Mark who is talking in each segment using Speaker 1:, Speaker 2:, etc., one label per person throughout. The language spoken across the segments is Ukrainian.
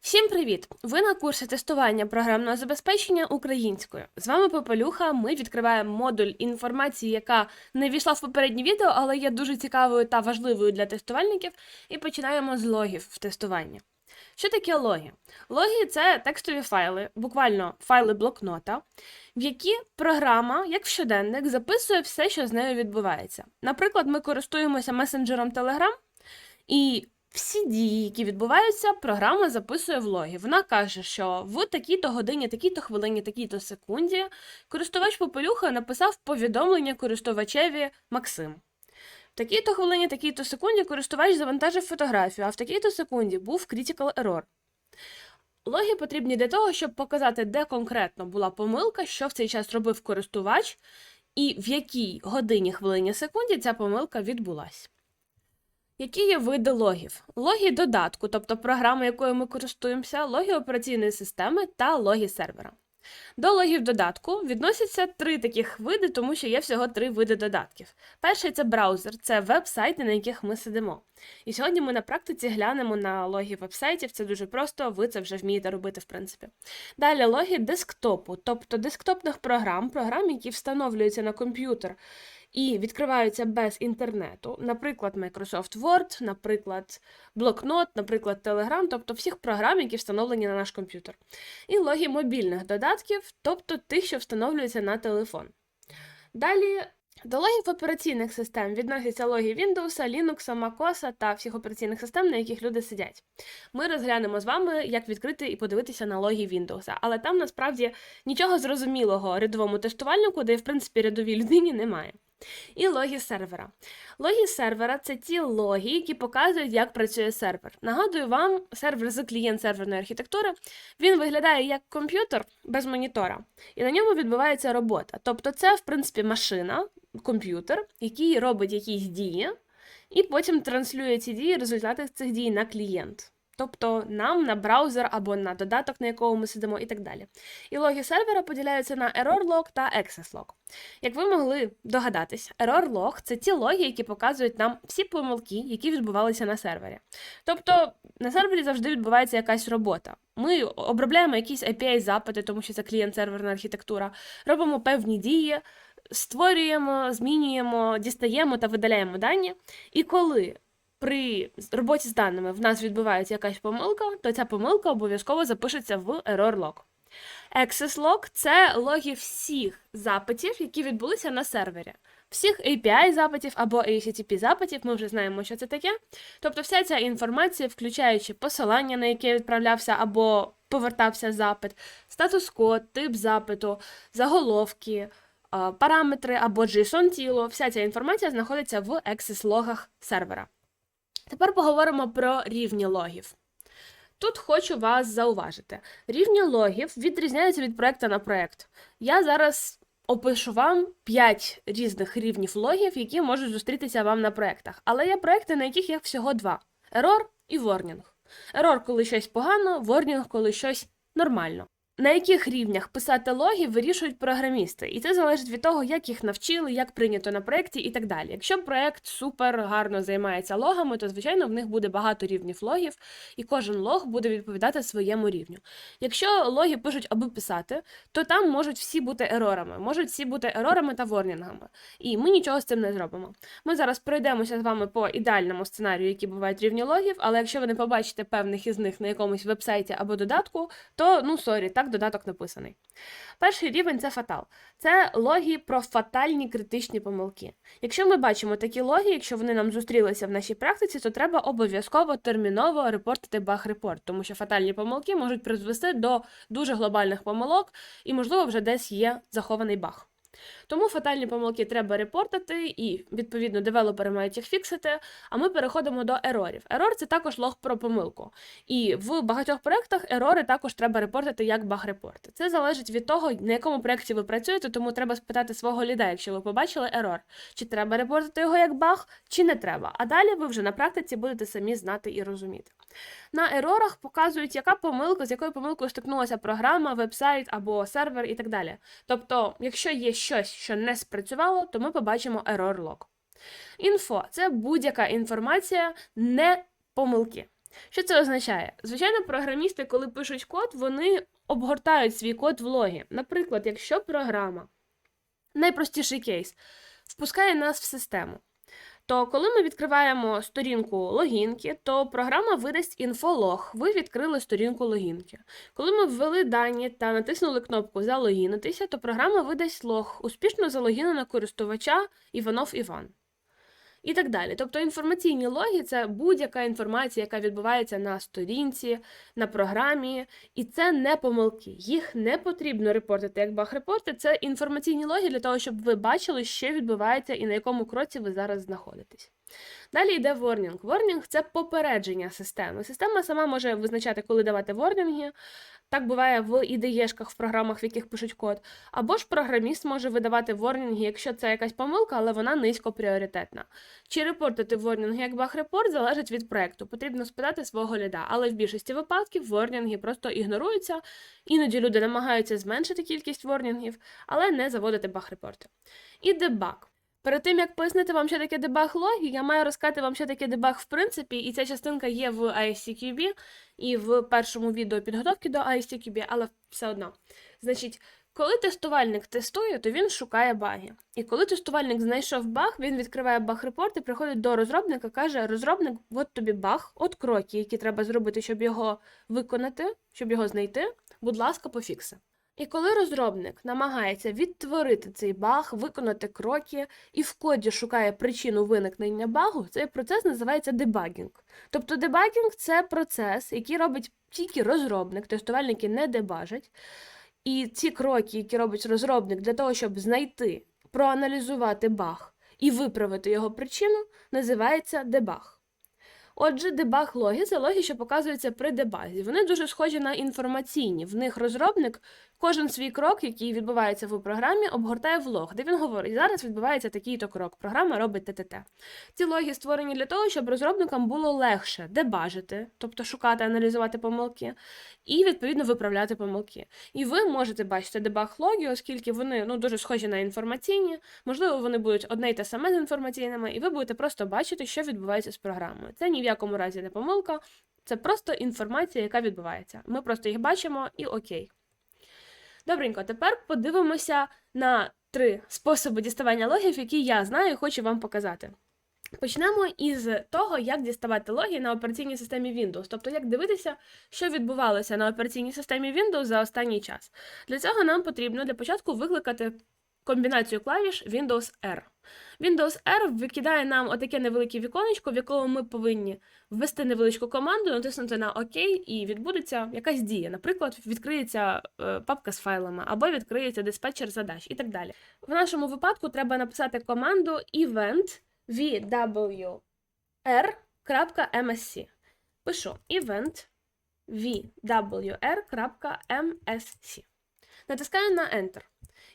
Speaker 1: Всім привіт! Ви на курсі тестування програмного забезпечення українською. З вами Попелюха. Ми відкриваємо модуль інформації, яка не війшла в попереднє відео, але є дуже цікавою та важливою для тестувальників. І починаємо з логів в тестуванні. Що таке логи? Логи це текстові файли, буквально файли блокнота, в які програма, як в щоденник, записує все, що з нею відбувається. Наприклад, ми користуємося месенджером Telegram, і всі дії, які відбуваються, програма записує в логі. Вона каже, що в такій-то годині, такій-то хвилині, такій-то секунді користувач попелюха написав повідомлення користувачеві Максим. В такій-то хвилині, такій-то секунді користувач завантажив фотографію, а в такій-то секунді був critical error. Логи потрібні для того, щоб показати, де конкретно була помилка, що в цей час робив користувач, і в якій годині, хвилині, секунді ця помилка відбулась. Які є види логів? Логи додатку, тобто програми, якою ми користуємося, логи операційної системи та логи сервера. До логів додатку відносяться три таких види, тому що є всього три види додатків. Перший це браузер, це веб-сайти, на яких ми сидимо. І сьогодні ми на практиці глянемо на логи веб-сайтів, це дуже просто, ви це вже вмієте робити, в принципі. Далі логи десктопу, тобто десктопних програм, програм, які встановлюються на комп'ютер і відкриваються без інтернету, наприклад, Microsoft Word, наприклад, блокнот, наприклад, Telegram, тобто всіх програм, які встановлені на наш комп'ютер. І логи мобільних додатків, тобто тих, що встановлюються на телефон. Далі. До логів операційних систем відносяться логи Windows, Linux, MacOS та всіх операційних систем, на яких люди сидять. Ми розглянемо з вами, як відкрити і подивитися на логи Windows, але там насправді нічого зрозумілого рядовому тестувальнику, де в принципі рядовій людині немає. І логи сервера. Логи сервера це ті логи, які показують, як працює сервер. Нагадую вам, сервер з клієнт-серверної архітектури він виглядає як комп'ютер без монітора, і на ньому відбувається робота. Тобто, це, в принципі, машина, комп'ютер, який робить якісь дії, і потім транслює ці дії, результати цих дій на клієнт. Тобто нам на браузер або на додаток, на якому ми сидимо, і так далі. І логи сервера поділяються на error log та access log. Як ви могли догадатись, error log – це ті логи, які показують нам всі помилки, які відбувалися на сервері. Тобто на сервері завжди відбувається якась робота. Ми обробляємо якісь API-запити, тому що це клієнт-серверна архітектура, робимо певні дії, створюємо, змінюємо, дістаємо та видаляємо дані. І коли при роботі з даними в нас відбувається якась помилка, то ця помилка обов'язково запишеться в error log. Access log – це логи всіх запитів, які відбулися на сервері. Всіх API запитів або HTTP запитів, ми вже знаємо, що це таке. Тобто вся ця інформація, включаючи посилання, на яке відправлявся або повертався запит, статус-код, тип запиту, заголовки, параметри або JSON-тіло, вся ця інформація знаходиться в access логах сервера. Тепер поговоримо про рівні логів. Тут хочу вас зауважити: рівні логів відрізняються від проекту на проект. Я зараз опишу вам 5 різних рівнів логів, які можуть зустрітися вам на проектах. Але є проекти, на яких є всього два: Error і warning. Error, коли щось погано, warning, коли щось нормально. На яких рівнях писати логи вирішують програмісти, і це залежить від того, як їх навчили, як прийнято на проєкті і так далі. Якщо проєкт супер гарно займається логами, то звичайно в них буде багато рівнів логів, і кожен лог буде відповідати своєму рівню. Якщо логи пишуть аби писати, то там можуть всі бути ерорами, можуть всі бути ерорами та ворнінгами. І ми нічого з цим не зробимо. Ми зараз пройдемося з вами по ідеальному сценарію, які бувають рівні логів, але якщо ви не побачите певних із них на якомусь вебсайті або додатку, то ну сорі, так додаток написаний. Перший рівень це фатал. Це логі про фатальні критичні помилки. Якщо ми бачимо такі логі, якщо вони нам зустрілися в нашій практиці, то треба обов'язково терміново репортити баг-репорт, тому що фатальні помилки можуть призвести до дуже глобальних помилок і, можливо, вже десь є захований баг. Тому фатальні помилки треба репортити, і, відповідно, девелопери мають їх фіксити. А ми переходимо до ерорів. Ерор це також лог про помилку. І в багатьох проєктах ерори також треба репортити як баг-репорти. Це залежить від того, на якому проєкті ви працюєте, тому треба спитати свого ліда, якщо ви побачили ерор, чи треба репортити його як баг, чи не треба. А далі ви вже на практиці будете самі знати і розуміти. На ерорах показують, яка помилка, з якою помилкою стикнулася програма, веб-сайт або сервер і так далі. Тобто, якщо є щось, що не спрацювало, то ми побачимо error log. Інфо це будь-яка інформація, не помилки. Що це означає? Звичайно, програмісти, коли пишуть код, вони обгортають свій код в логі. Наприклад, якщо програма, найпростіший кейс, впускає нас в систему, то коли ми відкриваємо сторінку логінки, то програма видасть інфолог. Ви відкрили сторінку логінки. Коли ми ввели дані та натиснули кнопку Залогінитися, то програма видасть лог. Успішно залогінено користувача Іванов Іван. І так далі. Тобто інформаційні логи це будь-яка інформація, яка відбувається на сторінці, на програмі, і це не помилки. Їх не потрібно репортити як баг-репорти. Це інформаційні логи для того, щоб ви бачили, що відбувається і на якому кроці ви зараз знаходитесь. Далі йде ворнінг. Ворнінг це попередження системи. Система сама може визначати, коли давати ворнінги. Так буває в ідеєшках, в програмах, в яких пишуть код. Або ж програміст може видавати ворнінги, якщо це якась помилка, але вона низько пріоритетна. Чи репортити ворнінги як баг-репорт залежить від проекту. Потрібно спитати свого ліда. Але в більшості випадків ворнінги просто ігноруються. Іноді люди намагаються зменшити кількість ворнінгів, але не заводити баг-репорти. І дебаг. Перед тим як пояснити вам, що таке дебаг логі, я маю розказати вам, що таке дебаг в принципі, і ця частинка є в ISTQB і в першому відео підготовки до ISTQB, але все одно. Значить, коли тестувальник тестує, то він шукає баги. І коли тестувальник знайшов баг, він відкриває баг-репорт і приходить до розробника, каже: розробник, от тобі баг, от кроки, які треба зробити, щоб його виконати, щоб його знайти. Будь ласка, пофікси. І коли розробник намагається відтворити цей баг, виконати кроки і в коді шукає причину виникнення багу, цей процес називається дебагінг. Тобто дебагінг це процес, який робить тільки розробник, тестувальники не дебажать. І ці кроки, які робить розробник для того, щоб знайти, проаналізувати баг і виправити його причину, називається дебаг. Отже, дебаг логи це логи, що показуються при дебазі. Вони дуже схожі на інформаційні. В них розробник кожен свій крок, який відбувається в програмі, обгортає в лог, де він говорить, зараз відбувається такий-то крок. Програма робить ТТТ. Ці логи створені для того, щоб розробникам було легше дебажити, тобто шукати, аналізувати помилки, і відповідно виправляти помилки. І ви можете бачити дебаг логи, оскільки вони ну, дуже схожі на інформаційні, можливо, вони будуть одне й те саме з інформаційними, і ви будете просто бачити, що відбувається з програмою. Це ні в якому разі не помилка, це просто інформація, яка відбувається. Ми просто їх бачимо і окей. Добренько, тепер подивимося на три способи діставання логів, які я знаю і хочу вам показати. Почнемо із того, як діставати логи на операційній системі Windows, тобто як дивитися, що відбувалося на операційній системі Windows за останній час. Для цього нам потрібно для початку викликати комбінацію клавіш Windows R. Windows R викидає нам отаке невелике віконечко, в якому ми повинні ввести невеличку команду, натиснути на ОК, і відбудеться якась дія. Наприклад, відкриється е, папка з файлами, або відкриється диспетчер задач і так далі. В нашому випадку треба написати команду event vwr.msc. Пишу event vwr.msc. Натискаю на Enter.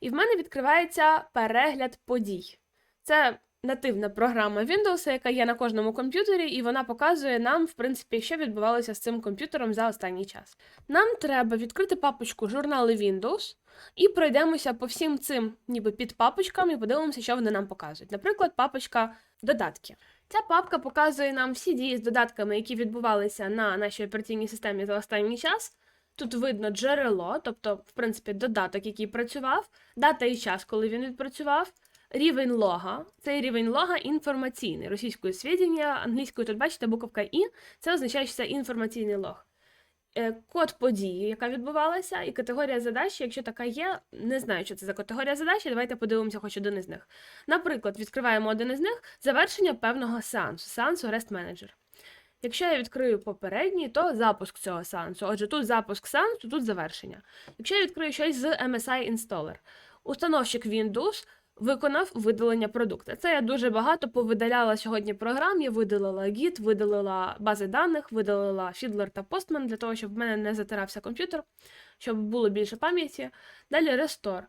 Speaker 1: І в мене відкривається перегляд подій. Це нативна програма Windows, яка є на кожному комп'ютері, і вона показує нам, в принципі, що відбувалося з цим комп'ютером за останній час. Нам треба відкрити папочку журнали Windows і пройдемося по всім цим, ніби під папочкам, і подивимося, що вони нам показують. Наприклад, папочка додатки. Ця папка показує нам всі дії з додатками, які відбувалися на нашій операційній системі за останній час. Тут видно джерело, тобто, в принципі, додаток, який працював, дата і час, коли він відпрацював, рівень лога. Цей рівень лога інформаційний. Російською свідчення, англійською тут бачите буковка І, це означає, що це інформаційний лог. Е, Код події, яка відбувалася, і категорія задачі, якщо така є, не знаю, що це за категорія задачі, давайте подивимося хоч один із них. Наприклад, відкриваємо один із них завершення певного сеансу, сеансу REST Manager. Якщо я відкрию попередній, то запуск цього сеансу. Отже, тут запуск сеансу, тут завершення. Якщо я відкрию щось з MSI Installer, установщик Windows виконав видалення продукту. Це я дуже багато повидаляла сьогодні програм. Я видалила Git, видалила бази даних, видалила Fiddler та Postman для того, щоб в мене не затирався комп'ютер, щоб було більше пам'яті. Далі Restore.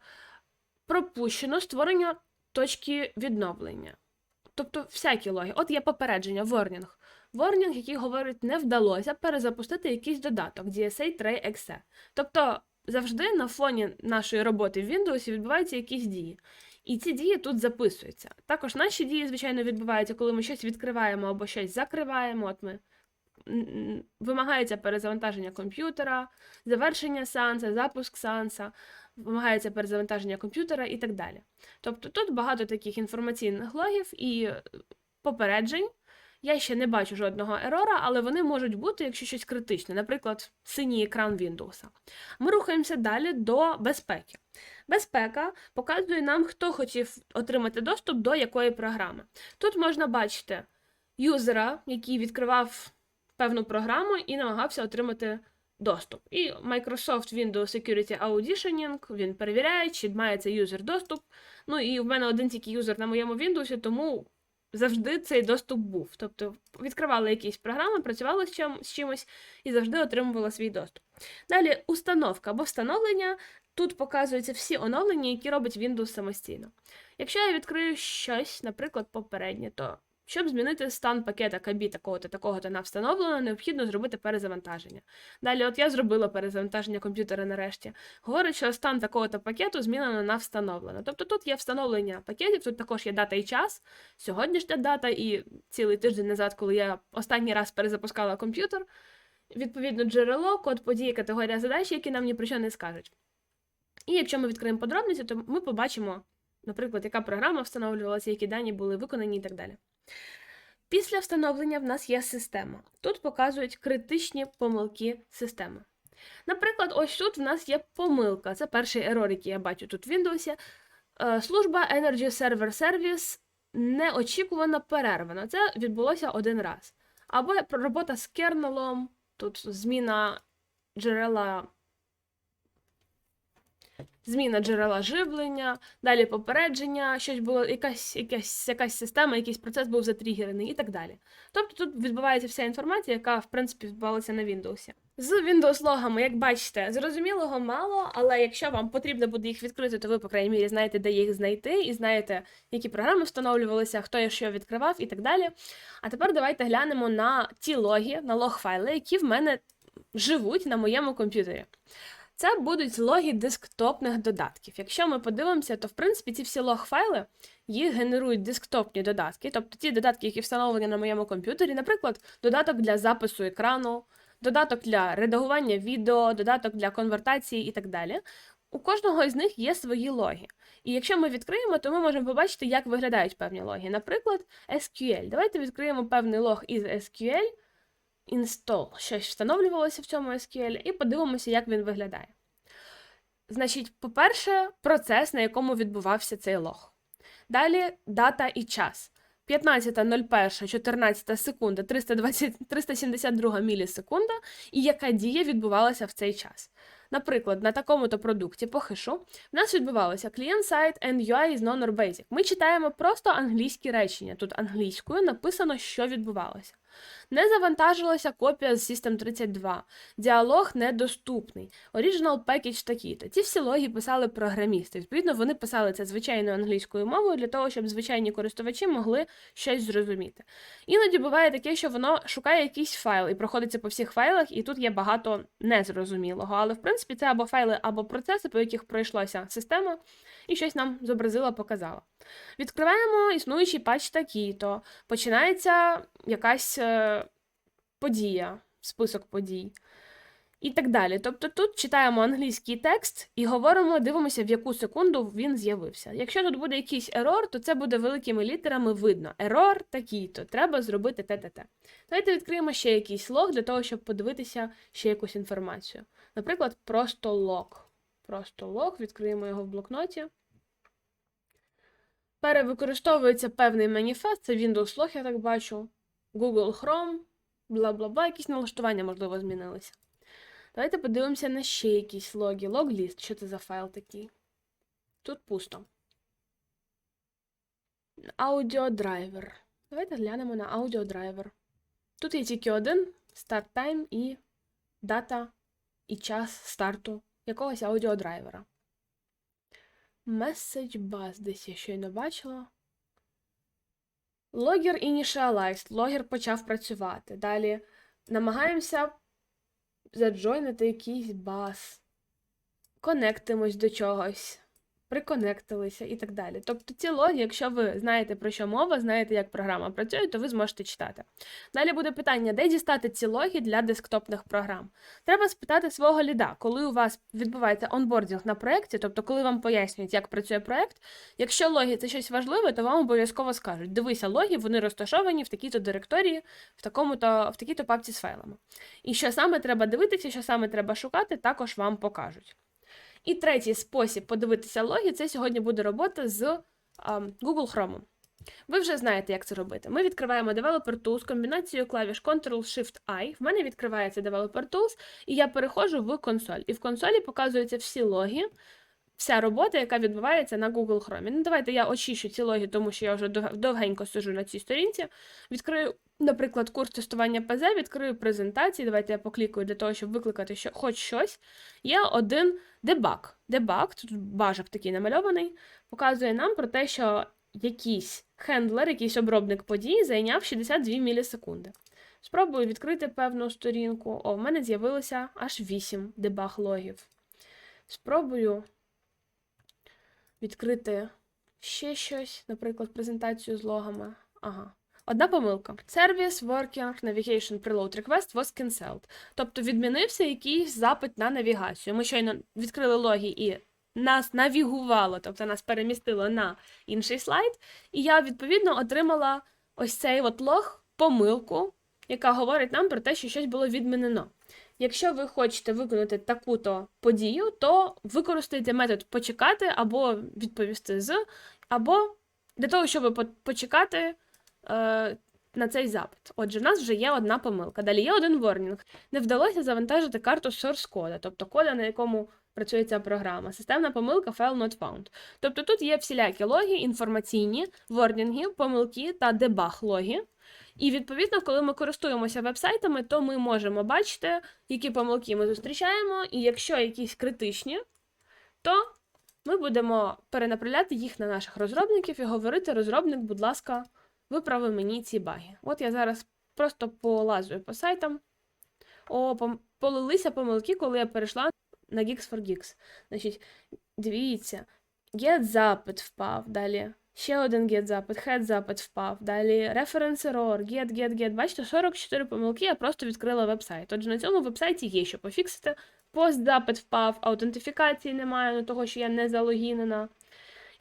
Speaker 1: Пропущено створення точки відновлення. Тобто всякі логи. От є попередження, warning. Warning, який говорить, не вдалося перезапустити якийсь додаток DSA 3 exe Тобто завжди на фоні нашої роботи в Windows відбуваються якісь дії. І ці дії тут записуються. Також наші дії, звичайно, відбуваються, коли ми щось відкриваємо або щось закриваємо. От ми вимагається перезавантаження комп'ютера, завершення сеанса, запуск сеанса, вимагається перезавантаження комп'ютера і так далі. Тобто тут багато таких інформаційних логів і попереджень. Я ще не бачу жодного ерора, але вони можуть бути, якщо щось критичне, наприклад, синій екран Windows. Ми рухаємося далі до безпеки. Безпека показує нам, хто хотів отримати доступ до якої програми. Тут можна бачити юзера, який відкривав певну програму і намагався отримати доступ. І Microsoft Windows Security Auditioning, він перевіряє, чи має цей юзер доступ. Ну і в мене один тільки юзер на моєму Windows, тому завжди цей доступ був. Тобто відкривали якісь програми, чим, з чимось і завжди отримувала свій доступ. Далі установка або встановлення. Тут показуються всі оновлення, які робить Windows самостійно. Якщо я відкрию щось, наприклад, попереднє, то щоб змінити стан пакета KB такого-то, такого-то на встановлено, необхідно зробити перезавантаження. Далі, от я зробила перезавантаження комп'ютера нарешті. Говорить, що стан такого-то пакету змінено на встановлено. Тобто тут є встановлення пакетів, тут також є дата і час, сьогоднішня дата, і цілий тиждень назад, коли я останній раз перезапускала комп'ютер. Відповідно, джерело, код події, категорія задач, які нам ні про що не скажуть. І якщо ми відкриємо подробниці, то ми побачимо, наприклад, яка програма встановлювалася, які дані були виконані і так далі. Після встановлення в нас є система. Тут показують критичні помилки системи. Наприклад, ось тут в нас є помилка. Це перший ерор, який я бачу тут в Windows. Е, Служба Energy Server Service неочікувано перервана. Це відбулося один раз. Або робота з кернелом, тут зміна джерела зміна джерела живлення, далі попередження, щось було, якась, якась, якась система, якийсь процес був затригерений і так далі. Тобто тут відбувається вся інформація, яка, в принципі, відбувалася на Windows. З Windows-логами, як бачите, зрозумілого мало, але якщо вам потрібно буде їх відкрити, то ви, по крайній мірі, знаєте, де їх знайти, і знаєте, які програми встановлювалися, хто і що відкривав і так далі. А тепер давайте глянемо на ті логи, на лог-файли, які в мене живуть на моєму комп'ютері. Це будуть логи десктопних додатків. Якщо ми подивимося, то в принципі ці всі лог-файли їх генерують десктопні додатки, тобто ті додатки, які встановлені на моєму комп'ютері, наприклад, додаток для запису екрану, додаток для редагування відео, додаток для конвертації і так далі. У кожного з них є свої логи. І якщо ми відкриємо, то ми можемо побачити, як виглядають певні логи. Наприклад, SQL. Давайте відкриємо певний лог із SQL install, щось встановлювалося в цьому SQL, і подивимося, як він виглядає. Значить, по-перше, процес, на якому відбувався цей лог. Далі дата і час. 15.01, 14 секунда, 320, 372 мілісекунда, і яка дія відбувалася в цей час. Наприклад, на такому-то продукті по хишу в нас відбувалося клієнт сайт and UI is non or basic. Ми читаємо просто англійські речення. Тут англійською написано, що відбувалося. Не завантажилася копія з System 32. Діалог недоступний. Original package такі-то. Ці всі логи писали програмісти. Відповідно, вони писали це звичайною англійською мовою для того, щоб звичайні користувачі могли щось зрозуміти. Іноді буває таке, що воно шукає якийсь файл і проходиться по всіх файлах, і тут є багато незрозумілого. Але в принципі це або файли, або процеси, по яких пройшлася система, і щось нам зобразила, показала. Відкриваємо існуючий патч такий-то. Починається якась е, подія, список подій. І так далі. Тобто тут читаємо англійський текст і говоримо, дивимося, в яку секунду він з'явився. Якщо тут буде якийсь ерор, то це буде великими літерами видно. Ерор такий-то, треба зробити те-те-те. Давайте відкриємо ще якийсь лог для того, щоб подивитися ще якусь інформацію. Наприклад, просто лог. Просто лог, відкриємо його в блокноті. Перевикористовується певний маніфест, це Windows Log, я так бачу. Google Chrome, бла-бла-бла, якісь налаштування, можливо, змінилися. Давайте подивимося на ще якісь логи. Логліст, що це за файл такий? Тут пусто. Аудіодрайвер. Давайте глянемо на аудіодрайвер. Тут є тільки один старт тайм і дата і час старту якогось аудіодрайвера. Меседж баз десь я щойно бачила. Логер initialized. Логер почав працювати. Далі намагаємося заджойнити якийсь бас. Конектимось до чогось. Приконектилися і так далі. Тобто ці логи, якщо ви знаєте про що мова, знаєте, як програма працює, то ви зможете читати. Далі буде питання, де дістати ці логи для десктопних програм. Треба спитати свого ліда, коли у вас відбувається онбордінг на проєкті, тобто коли вам пояснюють, як працює проєкт. Якщо логи це щось важливе, то вам обов'язково скажуть: дивися, логи, вони розташовані в такій-то директорії, в такому-то, в такій-то папці з файлами. І що саме треба дивитися, що саме треба шукати, також вам покажуть. І третій спосіб подивитися логи це сьогодні буде робота з а, Google Chrome. Ви вже знаєте, як це робити. Ми відкриваємо Developer Tools комбінацією клавіш Ctrl-Shift-I. В мене відкривається Developer Tools, і я переходжу в консоль. І в консолі показуються всі логи, вся робота, яка відбувається на Google Chrome. Ну, давайте я очищу ці логи, тому що я вже довгенько сижу на цій сторінці. Відкрию, наприклад, курс тестування ПЗ, відкрию презентації. Давайте я поклікаю для того, щоб викликати хоч щось. Є один дебаг. Дебаг, тут бажок такий намальований, показує нам про те, що якийсь хендлер, якийсь обробник подій зайняв 62 мілісекунди. Спробую відкрити певну сторінку. О, в мене з'явилося аж 8 дебаг логів. Спробую відкрити ще щось, наприклад, презентацію з логами. Ага. Одна помилка. Service Working Navigation Preload Request was cancelled. Тобто відмінився якийсь запит на навігацію. Ми щойно відкрили логи і нас навігувало, тобто нас перемістило на інший слайд. І я, відповідно, отримала ось цей от лог, помилку, яка говорить нам про те, що щось було відмінено. Якщо ви хочете виконати таку-то подію, то використайте метод почекати або відповісти з, або для того, щоб по- почекати е, на цей запит. Отже, в нас вже є одна помилка. Далі є один ворнінг. Не вдалося завантажити карту source кода, тобто кода, на якому працює ця програма. Системна помилка file not found. Тобто тут є всілякі логи, інформаційні, ворнінги, помилки та дебаг логи. І відповідно, коли ми користуємося вебсайтами, то ми можемо бачити, які помилки ми зустрічаємо, і якщо якісь критичні, то ми будемо перенаправляти їх на наших розробників і говорити: розробник, будь ласка, виправи мені ці баги. От я зараз просто полазую по сайтам. О, пом- полилися помилки, коли я перейшла на Geeks for Geeks. Значить, дивіться, get запит впав, далі ще один get запит, head запит впав, далі reference error, get, get, get. Бачите, 44 помилки, я просто відкрила вебсайт. Отже, на цьому вебсайті є що пофіксити. Пост запит впав, аутентифікації немає, ну того, що я не залогінена.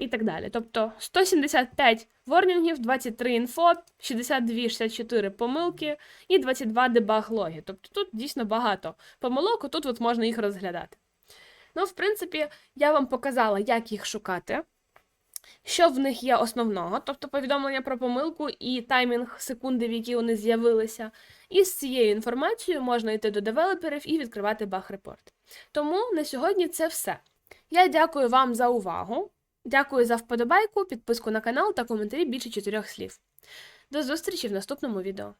Speaker 1: І так далі. Тобто 175 ворнінгів, 23 інфо, 62-64 помилки і 22 дебаг логи. Тобто тут дійсно багато помилок, тут от можна їх розглядати. Ну, в принципі, я вам показала, як їх шукати, що в них є основного, тобто повідомлення про помилку і таймінг секунди, в якій вони з'явилися. І з цією інформацією можна йти до девелоперів і відкривати баг-репорт. Тому на сьогодні це все. Я дякую вам за увагу. Дякую за вподобайку, підписку на канал та коментарі більше чотирьох слів. До зустрічі в наступному відео.